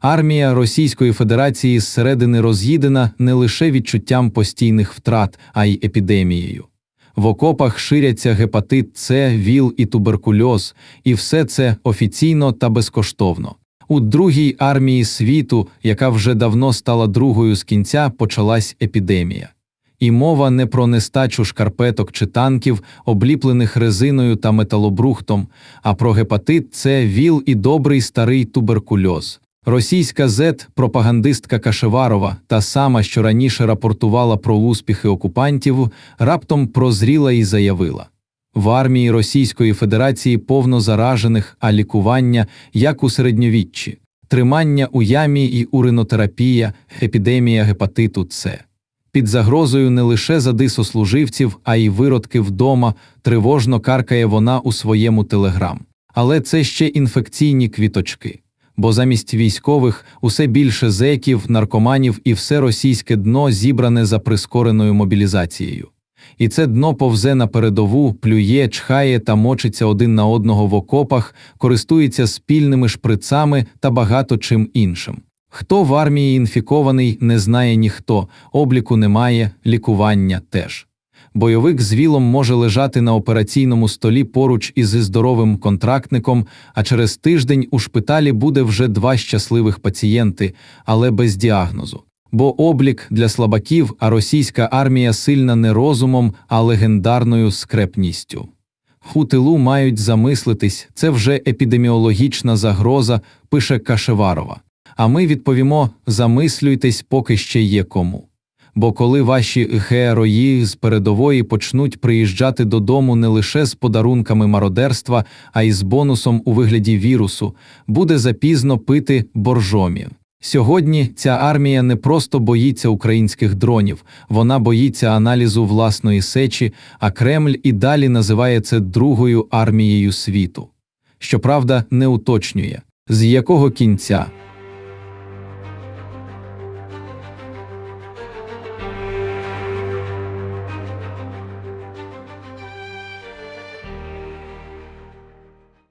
Армія Російської Федерації зсередини роз'їдена не лише відчуттям постійних втрат, а й епідемією. В окопах ширяться гепатит С, ВІЛ і туберкульоз, і все це офіційно та безкоштовно. У другій армії світу, яка вже давно стала другою з кінця, почалась епідемія. І мова не про нестачу шкарпеток чи танків, обліплених резиною та металобрухтом, а про гепатит С, ВІЛ і добрий старий туберкульоз. Російська зет, пропагандистка Кашеварова, та сама, що раніше рапортувала про успіхи окупантів, раптом прозріла і заявила. В армії Російської Федерації повно заражених, а лікування, як у середньовіччі, тримання у ямі і уринотерапія, епідемія гепатиту С. Під загрозою не лише задисослуживців, а й виродки вдома, тривожно каркає вона у своєму телеграм. Але це ще інфекційні квіточки. Бо замість військових усе більше зеків, наркоманів і все російське дно зібране за прискореною мобілізацією. І це дно повзе на передову, плює, чхає та мочиться один на одного в окопах, користується спільними шприцами та багато чим іншим. Хто в армії інфікований, не знає ніхто, обліку немає, лікування теж. Бойовик з вілом може лежати на операційному столі поруч із здоровим контрактником, а через тиждень у шпиталі буде вже два щасливих пацієнти, але без діагнозу. Бо облік для слабаків, а російська армія сильна не розумом, а легендарною скрепністю. У тилу мають замислитись, це вже епідеміологічна загроза, пише Кашеварова. А ми відповімо: замислюйтесь, поки ще є кому. Бо коли ваші герої з передової почнуть приїжджати додому не лише з подарунками мародерства, а й з бонусом у вигляді вірусу, буде запізно пити боржомі. Сьогодні ця армія не просто боїться українських дронів, вона боїться аналізу власної сечі, а Кремль і далі називає це другою армією світу. Щоправда, не уточнює, з якого кінця.